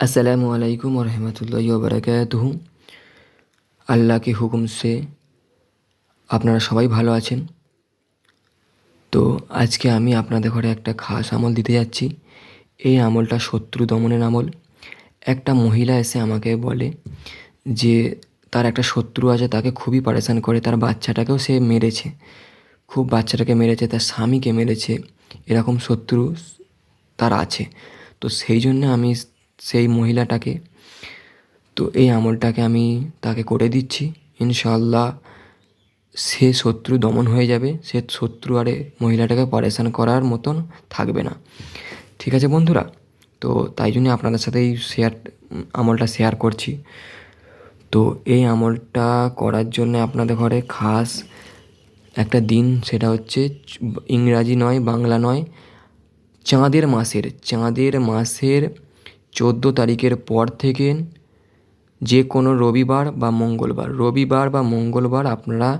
আসসালামু আলাইকুম রহমতুল্লাহ বারকাতুহ আল্লাহ के হুকুম সে আপনারা সবাই ভালো আছেন তো আজকে আমি আপনাদের ঘরে একটা খাস আমল দিতে যাচ্ছি এই আমলটা শত্রু দমনের আমল একটা মহিলা এসে আমাকে বলে যে তার একটা শত্রু আছে তাকে খুবই পারেশান করে তার বাচ্চাটাকেও সে মেরেছে খুব বাচ্চাটাকে মেরেছে তার স্বামীকে মেরেছে এরকম শত্রু তার আছে তো সেই জন্য আমি সেই মহিলাটাকে। তো এই আমলটাকে আমি তাকে করে দিচ্ছি। ইনশাল্লাহ সে শত্রু দমন হয়ে যাবে। সে শত্রু আরে মহিলাটাকে পারেশান করার মতন থাকবে না। ঠিক আছে বন্ধুরা? তো তাই জন্য আপনাদের সাথে এই শেয়ার, আমলটা শেয়ার করছি। তো এই আমলটা করার জন্য আপনাদের ঘরে খাস একটা দিন সেটা হচ্ছে ইংরাজি নয়, বাংলা নয়, চাঁদের মাসের চাঁদের মাসের চোদ্দ তারিখের পর থেকে যে কোনো রবিবার বা মঙ্গলবার, রবিবার বা মঙ্গলবার আপনারা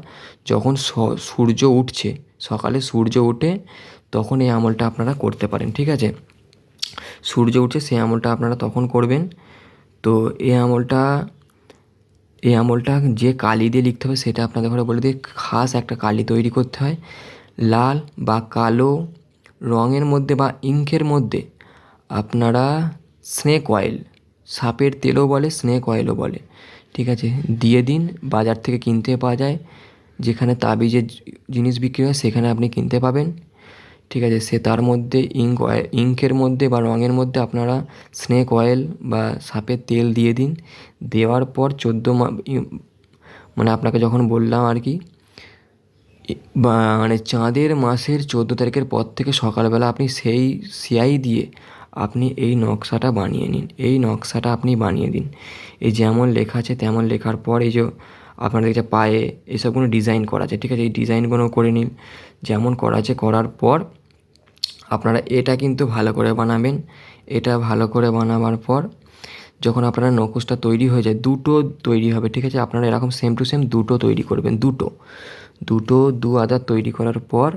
যখন সূর্য উঠছে, সকালে সূর্য উঠে তখন এই আমলটা আপনারা করতে পারেন, ঠিক আছে? সূর্য উঠছে সেই আমলটা আপনারা তখন করবেন। তো এই আমলটা এই আমলটা যে কালি দিয়ে লিখতে হবে সেটা আপনাদের ঘরে বলে দিয়ে খাস একটা কালি তৈরি করতে হয়। লাল বা কালো রঙের মধ্যে বা ইঙ্কের মধ্যে আপনারা স্নেক অয়েল সাপের তেলও বলে স্নেক অয়েলও বলে। ঠিক আছে? দিয়ে দিন, বাজার থেকে কিনতে পাওয়া যায়। যেখানে তাবিজের জিনিস বিক্রি হয়, সেখানে আপনি কিনতে পাবেন। ঠিক আছে? সে তার মধ্যে ইঙ্ক ইঙ্কের মধ্যে বা রঙের মধ্যে আপনারা স্নেক অয়েল বা সাপের তেল দিয়ে দিন। দেওয়ার পর চোদ্দ মানে আপনাকে যখন বললাম আর কি মানে চাঁদের মাসের চোদ্দ তারিখের পর থেকে সকালবেলা আপনি সেই সিয়াই দিয়ে আপনি এই নকশাটা বানিয়ে নিন, এই নকশাটা আপনি বানিয়ে দিন। এই যেমন লেখা আছে তেমন লেখার পর এই যে আপনাদের যে পায়ে এসবগুলো ডিজাইন করা আছে, ঠিক আছে? এই ডিজাইনগুলো করে নিন। যেমন করা আছে করার পর আপনারা এটা কিন্তু ভালো করে বানাবেন। এটা ভালো করে বানাবার পর যখন আপনার নকুশটা তৈরি হয়ে যায়, দুটো তৈরি হবে, ঠিক আছে? আপনারা এরকম সেম টু সেম দুটো তৈরি করবেন, দুটো। দুটো, দু আদার তৈরি করার পর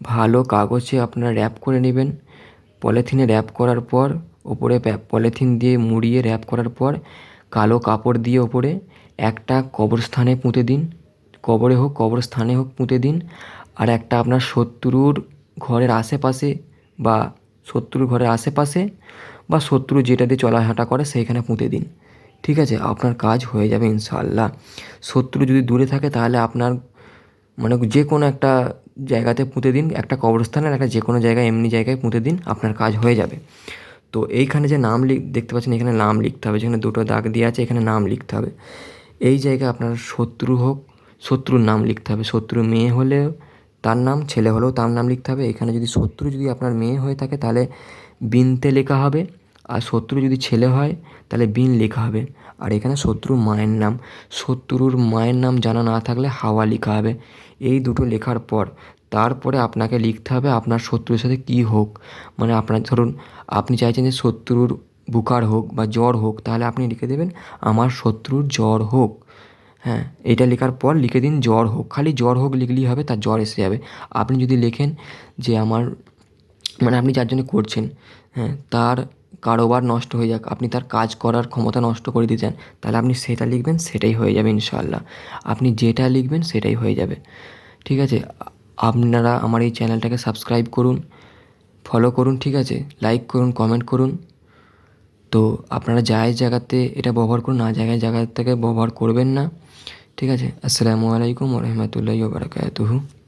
ভালো কাগজে আপনারা র্যাপ করে নেবেন। পলিথিনে র্যাপ করার পর, ওপরে পলিথিন দিয়ে মুড়িয়ে র্যাপ করার পর, কালো কাপড় দিয়ে ওপরে একটা কবরস্থানে পুঁতে দিন। কবরে হোক, কবরস্থানে হোক পুঁতে দিন। আর একটা আপনার শত্রুর ঘরের আশেপাশে বা শত্রুর ঘরের আশেপাশে বা শত্রু যেটা দিয়ে চলাহাঁটা করে সেইখানে পুঁতে দিন। ঠিক আছে? আপনার কাজ হয়ে যাবে ইনশাল্লাহ শত্রু যদি দূরে থাকে তাহলে আপনার মানে যে কোনো একটা জায়গাতে পুঁতে দিন, একটা কবরস্থানের, একটা যে কোনো জায়গায়, এমনি জায়গায় পুঁতে দিন, আপনার কাজ হয়ে যাবে। তো এইখানে যে নাম লিখ, দেখতে পাচ্ছেন এখানে নাম লিখতে হবে, যেখানে দুটো দাগ দিয়ে আছে, এখানে নাম লিখতে হবে। এই জায়গায় আপনার শত্রু হোক, শত্রুর নাম লিখতে হবে। শত্রু মেয়ে হলেও তার নাম, ছেলে হলেও তার নাম লিখতে হবে। এখানে যদি শত্রু যদি আপনার মেয়ে হয়ে থাকে, তাহলে বিনতে লেখা হবে। আর শত্রু যদি ছেলে হয়, তাহলে বিন লেখা হবে। আর এখানে শত্রুর মায়ের নাম। শত্রুর মায়ের নাম জানা না থাকলে হাওয়া লেখা হবে। এই দুটো লেখার পর, তারপরে আপনাকে লিখতে হবে আপনার শত্রুর সাথে কী হোক। মানে আপনার ধরুন, আপনি চাইছেন যে শত্রুর বুকার হোক বা জ্বর হোক, তাহলে আপনি লিখে দেবেন, আমার শত্রুর জ্বর হোক। হ্যাঁ এটা লেখার পর লিখে দিন, জ্বর হোক। খালি জ্বর হোক লিখলেই হবে, তার জ্বর এসে যাবে। আপনি যদি লেখেন যে, আমার মানে আপনি যার জন্য করছেন হ্যাঁ তার কারোবার নষ্ট হয়ে যাক, আপনি তার কাজ করার ক্ষমতা নষ্ট করে দিতে চান তাহলে আপনি সেটা লিখবেন, সেটাই হয়ে যাবে ইনশাল্লাহ আপনি যেটা লিখবেন, সেটাই হয়ে যাবে। ঠিক আছে? আপনারা আমার এই চ্যানেলটাকে সাবস্ক্রাইব করুন, ফলো করুন, ঠিক আছে? লাইক করুন, কমেন্ট করুন। তো আপনারা যায় জায়গাতে এটা ব্যবহার করুন, না জায়গায় জায়গা থেকে ব্যবহার করবেন না। ঠিক আছে? আসসালামু আলাইকুম রহমতুল্লাহ বারকাতুহু।